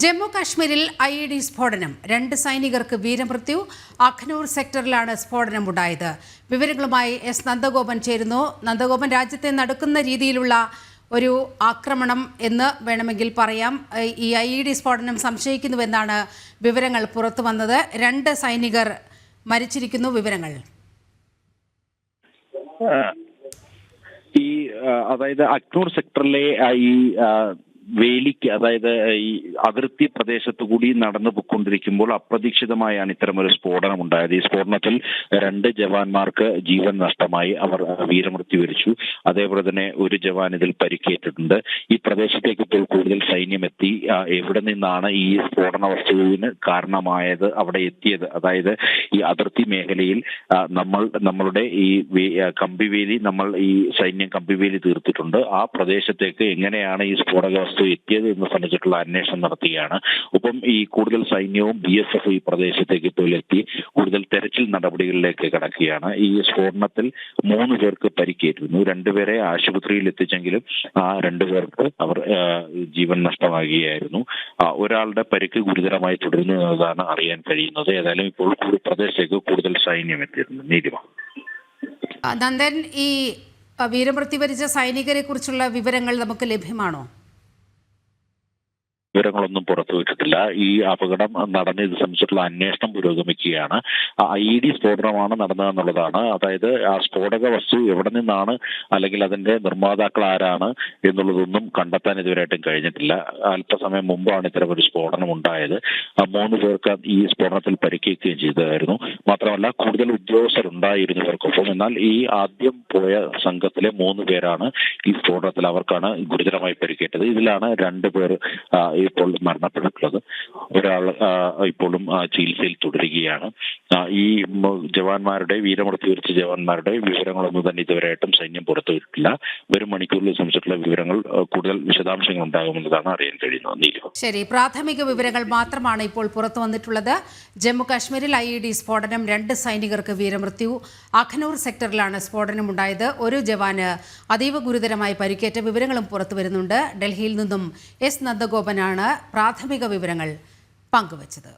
ജമ്മു കാശ്മീരിൽ I E D സ്ഫോടനം. രണ്ട് സൈനികർക്ക് വീരമൃത്യു. അഖ്നൂർ സെക്ടറിലാണ് സ്ഫോടനം ഉണ്ടായത് വിവരങ്ങളുമായി എസ് നന്ദഗോപൻ ചേരുന്നു. നന്ദഗോപൻ രാജ്യത്തെ നടക്കുന്ന രീതിയിലുള്ള ഒരു ആക്രമണം എന്ന് വേണമെങ്കിൽ പറയാം. ഈ ഐ ഇ ഡി സ്ഫോടനം സംശയിക്കുന്നുവെന്നാണ് വിവരങ്ങൾ പുറത്തു വന്നത്. രണ്ട് സൈനികർ മരിച്ചിരിക്കുന്നു. വിവരങ്ങൾ. ഈ അതായത് അക്നൂർ സെക്ടറിലെ ഈ വേലിക്ക് അതായത് ഈ അതിർത്തി പ്രദേശത്ത് കൂടി നടന്നു പോയിക്കൊണ്ടിരിക്കുമ്പോൾ അപ്രതീക്ഷിതമായാണ് ഇത്തരമൊരു സ്ഫോടനം ഉണ്ടായത് ഈ സ്ഫോടനത്തിൽ രണ്ട് ജവാന്മാർക്ക് ജീവൻ നഷ്ടമായി. അവർ വീരമൃത്യു വരിച്ചു. അതേപോലെ തന്നെ ഒരു ജവാൻ ഇതിൽ പരിക്കേറ്റിട്ടുണ്ട്. ഈ പ്രദേശത്തേക്ക് ഇപ്പോൾ കൂടുതൽ സൈന്യം എത്തി. എവിടെ നിന്നാണ് ഈ സ്ഫോടന വസ്തുവിന് കാരണമായത്? അവിടെ എത്തിയത്. അതായത് ഈ അതിർത്തി മേഖലയിൽ നമ്മൾ നമ്മളുടെ ഈ കമ്പിവേലി നമ്മൾ ഈ സൈന്യം കമ്പിവേലി തീർത്തിട്ടുണ്ട്. ആ പ്രദേശത്തേക്ക് എങ്ങനെയാണ് ഈ സ്ഫോടക വസ്തു എത്തിയത് എന്ന് സംബന്ധിച്ചിട്ടുള്ള അന്വേഷണം നടത്തുകയാണ്. ഒപ്പം ഈ കൂടുതൽ സൈന്യവും ബി എസ് എഫ് ഈ പ്രദേശത്തേക്ക് ഇപ്പോൾ എത്തി. നടപടികളിലേക്ക് കടക്കുകയാണ്. ഈ സ്ഫോടനത്തിൽ മൂന്ന് പേർക്ക് പരിക്കേറ്റിരുന്നു. രണ്ടുപേരെ ആശുപത്രിയിൽ എത്തിച്ചെങ്കിലും ആ രണ്ടുപേർക്ക് അവർ ജീവൻ നഷ്ടമാകുകയായിരുന്നു. ഒരാളുടെ പരിക്ക് ഗുരുതരമായി തുടരുന്നു എന്നതാണ് അറിയാൻ കഴിയുന്നത്. ഏതായാലും ഇപ്പോൾ പ്രദേശത്തേക്ക് കൂടുതൽ സൈന്യം എത്തിയിരുന്നു നീലിമ. ആ, നന്ദൻ ഈ വീരമൃത്യു വരിച്ച സൈനികരെ കുറിച്ചുള്ള വിവരങ്ങൾ നമുക്ക് ലഭ്യമാണോ? വിവരങ്ങളൊന്നും പുറത്തുവിട്ടിട്ടില്ല ഈ അപകടം നടന്ന ഇത് സംബന്ധിച്ചിട്ടുള്ള അന്വേഷണം പുരോഗമിക്കുകയാണ്. ഐ ഡി സ്ഫോടനമാണ് നടന്നതെന്നുള്ളതാണ്. അതായത് ആ സ്ഫോടക വസ്തു എവിടെ നിന്നാണ് അല്ലെങ്കിൽ അതിന്റെ നിർമ്മാതാക്കൾ ആരാണ് എന്നുള്ളതൊന്നും കണ്ടെത്താൻ ഇതുവരെയായിട്ടും കഴിഞ്ഞിട്ടില്ല. അല്പസമയം മുമ്പാണ് ഇത്തരം ഒരു സ്ഫോടനം ഉണ്ടായത്. മൂന്ന് പേർക്ക് ഈ സ്ഫോടനത്തിൽ പരിക്കേൽക്കുകയും ചെയ്തതായിരുന്നു. മാത്രമല്ല കൂടുതൽ ഉദ്യോഗസ്ഥർ ഇവർക്കൊപ്പം എന്നാൽ ഈ ആദ്യം പോയ സംഘത്തിലെ മൂന്ന് പേരാണ് ഈ സ്ഫോടനത്തിൽ അവർക്കാണ് ഗുരുതരമായി പരിക്കേറ്റത്. ഇതിലാണ് രണ്ട് പേർ ഇപ്പോൾ മരണപ്പെട്ടിട്ടുള്ളത് ഒരാൾ ഇപ്പോഴും ചികിത്സയിൽ തുടരുകയാണ്. ഈ ജവാന്മാരുടെ വീരമൃത്യു വരിച്ച ജവാന്മാരുടെ വിവരങ്ങളൊന്നും തന്നെ ഇതുവരെയായിട്ടും സൈന്യം പുറത്തുവിട്ടിട്ടില്ല. വരും മണിക്കൂറിൽ സംബന്ധിച്ചിട്ടുള്ള വിവരങ്ങൾ കൂടുതൽ വിശദാംശങ്ങൾ ഉണ്ടാകുമെന്നതാണ് അറിയാൻ കഴിയുന്നത്. ശരി പ്രാഥമിക വിവരങ്ങൾ മാത്രമാണ് ഇപ്പോൾ പുറത്തു വന്നിട്ടുള്ളത്. ജമ്മു കാശ്മീരിൽ ഐ ഇ ഡി സ്ഫോടനം രണ്ട് സൈനികർക്ക് വീരമൃത്യു. അഖനൂർ സെക്ടറിലാണ് സ്ഫോടനം ഉണ്ടായത് ഒരു ജവാന് അതീവ ഗുരുതരമായി പരിക്കേറ്റ വിവരങ്ങളും പുറത്തു വരുന്നുണ്ട്. ഡൽഹിയിൽ നിന്നും എസ് നന്ദഗോപനാണ് ആണ് പ്രാഥമിക വിവരങ്ങൾ പങ്കുവച്ചത്.